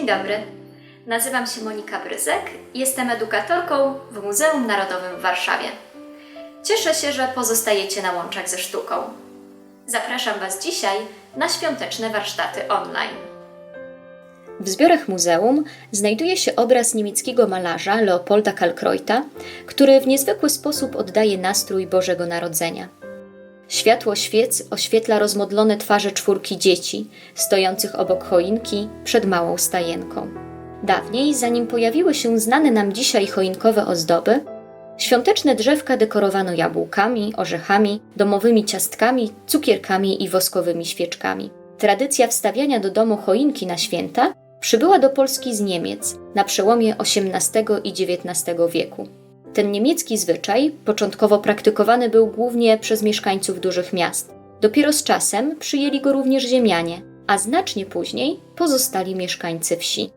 Dzień dobry. Nazywam się Monika Bryzek. Jestem edukatorką w Muzeum Narodowym w Warszawie. Cieszę się, że pozostajecie na łączach ze sztuką. Zapraszam Was dzisiaj na świąteczne warsztaty online. W zbiorach muzeum znajduje się obraz niemieckiego malarza Leopolda Kalkreuta, który w niezwykły sposób oddaje nastrój Bożego Narodzenia. Światło świec oświetla rozmodlone twarze czwórki dzieci, stojących obok choinki przed małą stajenką. Dawniej, zanim pojawiły się znane nam dzisiaj choinkowe ozdoby, świąteczne drzewka dekorowano jabłkami, orzechami, domowymi ciastkami, cukierkami i woskowymi świeczkami. Tradycja wstawiania do domu choinki na święta przybyła do Polski z Niemiec na przełomie XVIII i XIX wieku. Ten niemiecki zwyczaj początkowo praktykowany był głównie przez mieszkańców dużych miast. Dopiero z czasem przyjęli go również ziemianie, a znacznie później pozostali mieszkańcy wsi.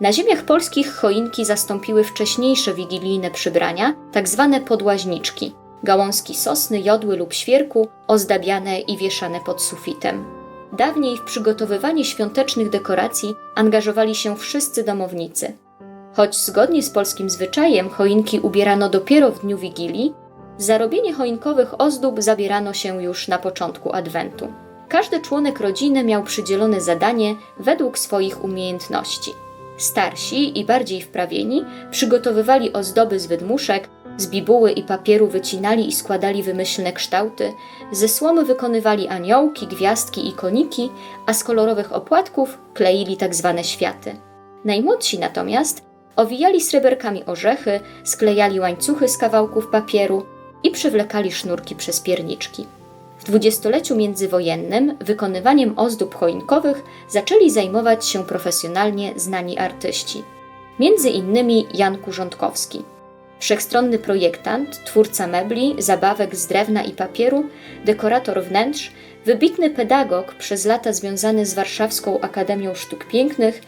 Na ziemiach polskich choinki zastąpiły wcześniejsze wigilijne przybrania, tak zwane podłaźniczki, gałązki sosny, jodły lub świerku, ozdabiane i wieszane pod sufitem. Dawniej w przygotowywanie świątecznych dekoracji angażowali się wszyscy domownicy. Choć zgodnie z polskim zwyczajem choinki ubierano dopiero w dniu Wigilii, za robienie choinkowych ozdób zabierano się już na początku Adwentu. Każdy członek rodziny miał przydzielone zadanie według swoich umiejętności. Starsi i bardziej wprawieni przygotowywali ozdoby z wydmuszek, z bibuły i papieru wycinali i składali wymyślne kształty, ze słomy wykonywali aniołki, gwiazdki i koniki, a z kolorowych opłatków kleili tak zwane światy. Najmłodsi natomiast owijali sreberkami orzechy, sklejali łańcuchy z kawałków papieru i przywlekali sznurki przez pierniczki. W dwudziestoleciu międzywojennym wykonywaniem ozdób choinkowych zaczęli zajmować się profesjonalnie znani artyści. Między innymi Jan Kurządkowski. Wszechstronny projektant, twórca mebli, zabawek z drewna i papieru, dekorator wnętrz, wybitny pedagog przez lata związany z Warszawską Akademią Sztuk Pięknych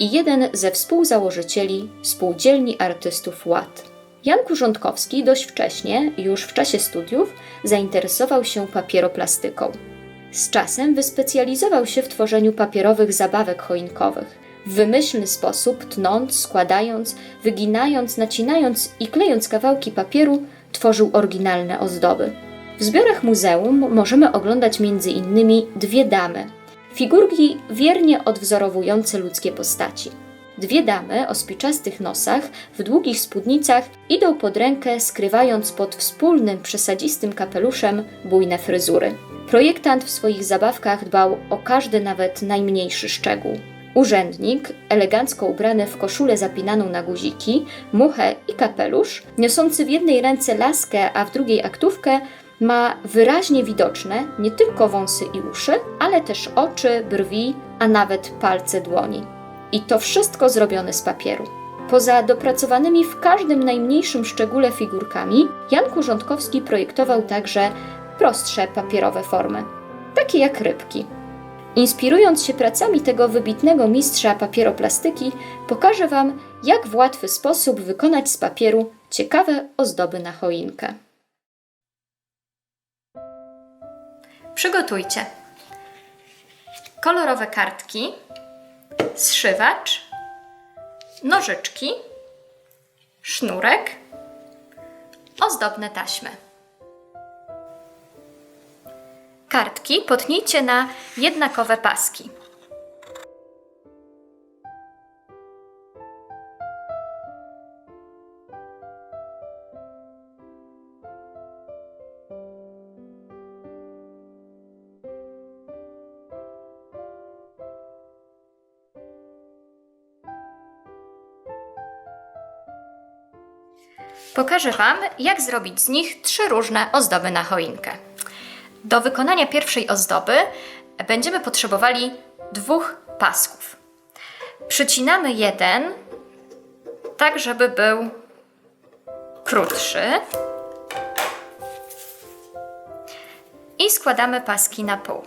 i jeden ze współzałożycieli Spółdzielni Artystów Ład. Jan Kurządkowski dość wcześnie, już w czasie studiów, zainteresował się papieroplastyką. Z czasem wyspecjalizował się w tworzeniu papierowych zabawek choinkowych. W wymyślny sposób, tnąc, składając, wyginając, nacinając i klejąc kawałki papieru, tworzył oryginalne ozdoby. W zbiorach muzeum możemy oglądać m.in. dwie damy, figurki wiernie odwzorowujące ludzkie postaci. Dwie damy o spiczastych nosach, w długich spódnicach idą pod rękę, skrywając pod wspólnym, przesadzistym kapeluszem bujne fryzury. Projektant w swoich zabawkach dbał o każdy, nawet najmniejszy szczegół. Urzędnik, elegancko ubrany w koszulę zapinaną na guziki, muchę i kapelusz, niosący w jednej ręce laskę, a w drugiej aktówkę, ma wyraźnie widoczne nie tylko wąsy i uszy, ale też oczy, brwi, a nawet palce dłoni. I to wszystko zrobione z papieru. Poza dopracowanymi w każdym najmniejszym szczególe figurkami, Jan Kurządkowski projektował także prostsze papierowe formy, takie jak rybki. Inspirując się pracami tego wybitnego mistrza papieroplastyki, pokażę Wam, jak w łatwy sposób wykonać z papieru ciekawe ozdoby na choinkę. Przygotujcie kolorowe kartki, zszywacz, nożyczki, sznurek, ozdobne taśmy. Kartki potnijcie na jednakowe paski. Pokażę Wam, jak zrobić z nich trzy różne ozdoby na choinkę. Do wykonania pierwszej ozdoby będziemy potrzebowali dwóch pasków. Przycinamy jeden, tak żeby był krótszy. I składamy paski na pół.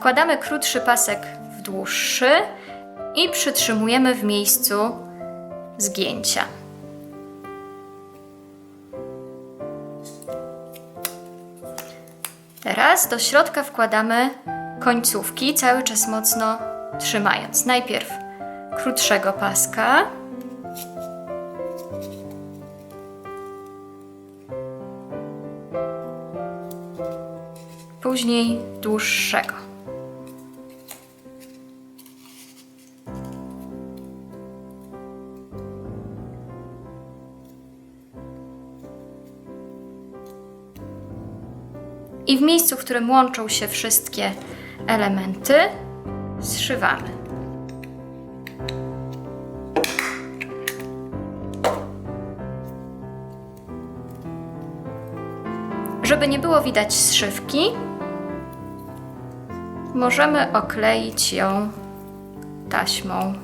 Wkładamy krótszy pasek w dłuższy i przytrzymujemy w miejscu zgięcia. Teraz do środka wkładamy końcówki, cały czas mocno trzymając. Najpierw krótszego paska. Później dłuższego. I w miejscu, w którym łączą się wszystkie elementy, zszywamy. Żeby nie było widać zszywki, możemy okleić ją taśmą.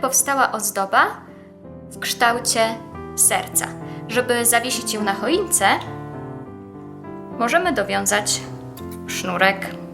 Powstała ozdoba w kształcie serca. Żeby zawiesić ją na choince, możemy dowiązać sznurek.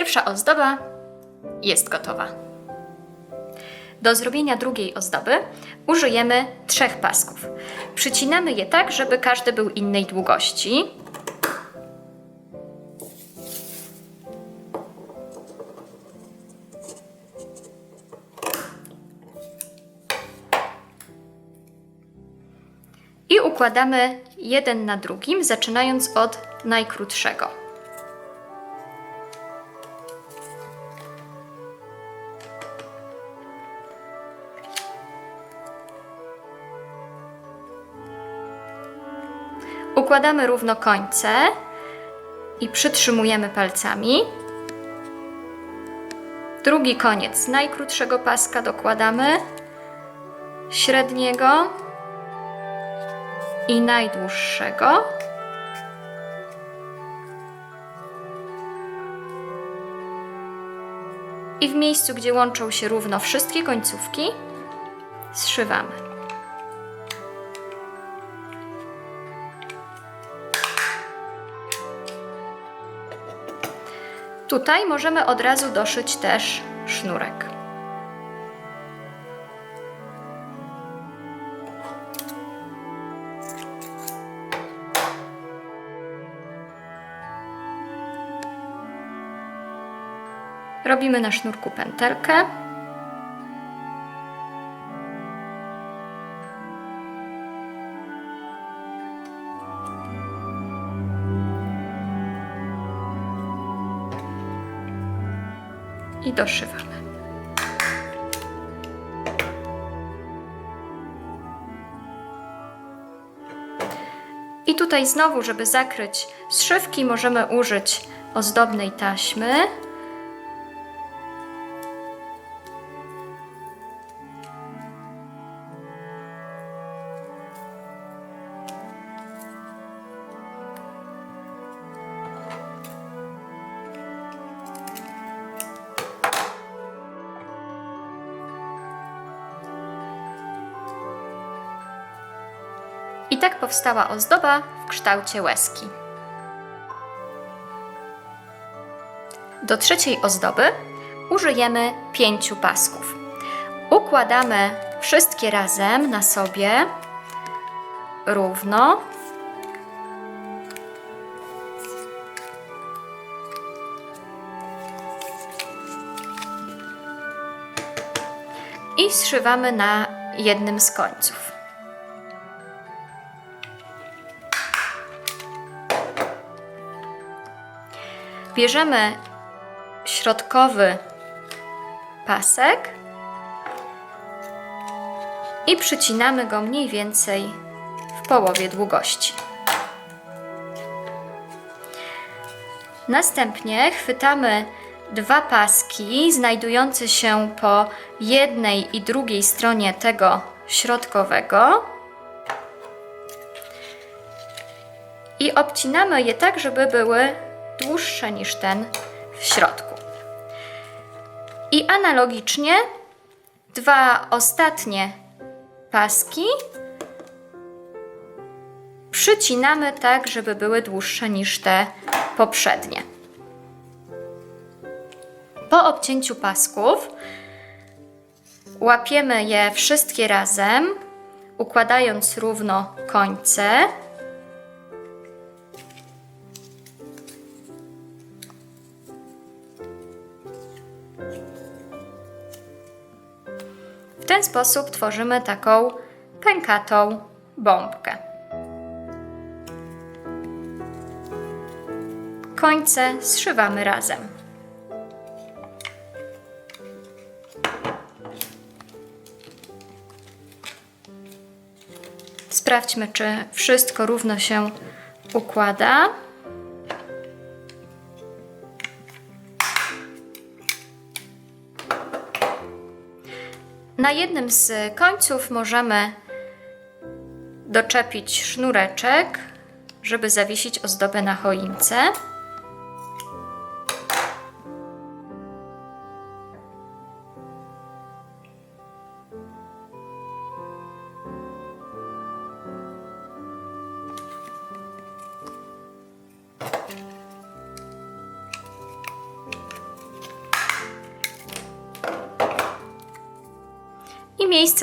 Pierwsza ozdoba jest gotowa. Do zrobienia drugiej ozdoby użyjemy trzech pasków. Przycinamy je tak, żeby każdy był innej długości. I układamy jeden na drugim, zaczynając od najkrótszego. Układamy równo końce i przytrzymujemy palcami. Drugi koniec najkrótszego paska dokładamy, średniego i najdłuższego. I w miejscu, gdzie łączą się równo wszystkie końcówki, zszywamy. Tutaj możemy od razu doszyć też sznurek. Robimy na sznurku pętelkę. I doszywamy. I tutaj znowu, żeby zakryć zszywki, możemy użyć ozdobnej taśmy. Tak powstała ozdoba w kształcie łezki. Do trzeciej ozdoby użyjemy pięciu pasków. Układamy wszystkie razem na sobie równo. I zszywamy na jednym z końców. Bierzemy środkowy pasek i przycinamy go mniej więcej w połowie długości. Następnie chwytamy dwa paski znajdujące się po jednej i drugiej stronie tego środkowego i obcinamy je tak, żeby były dłuższe niż ten w środku. I analogicznie dwa ostatnie paski przycinamy tak, żeby były dłuższe niż te poprzednie. Po obcięciu pasków łapiemy je wszystkie razem, układając równo końce. Ten sposób tworzymy taką pękatą bombkę. Końce zszywamy razem. Sprawdźmy, czy wszystko równo się układa. Na jednym z końców możemy doczepić sznureczek, żeby zawiesić ozdobę na choince.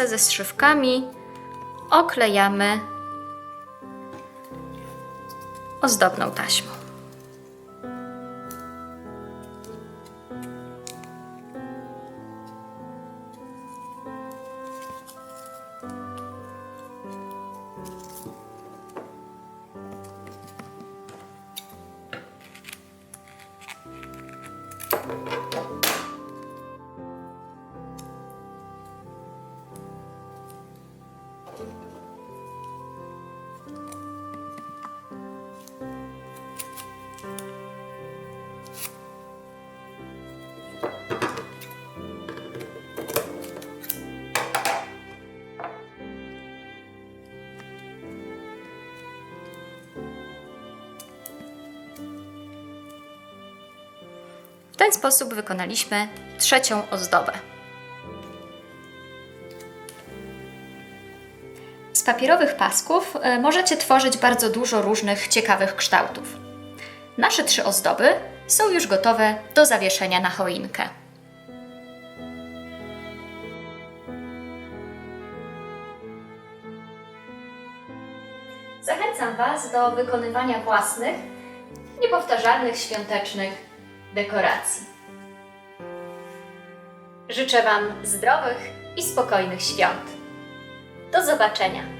Ze strzywkami oklejamy ozdobną taśmą. Ten sposób wykonaliśmy trzecią ozdobę. Z papierowych pasków y, możecie tworzyć bardzo dużo różnych ciekawych kształtów. Nasze trzy ozdoby są już gotowe do zawieszenia na choinkę. Zachęcam Was do wykonywania własnych, niepowtarzalnych świątecznych dekoracji. Życzę Wam zdrowych i spokojnych świąt. Do zobaczenia!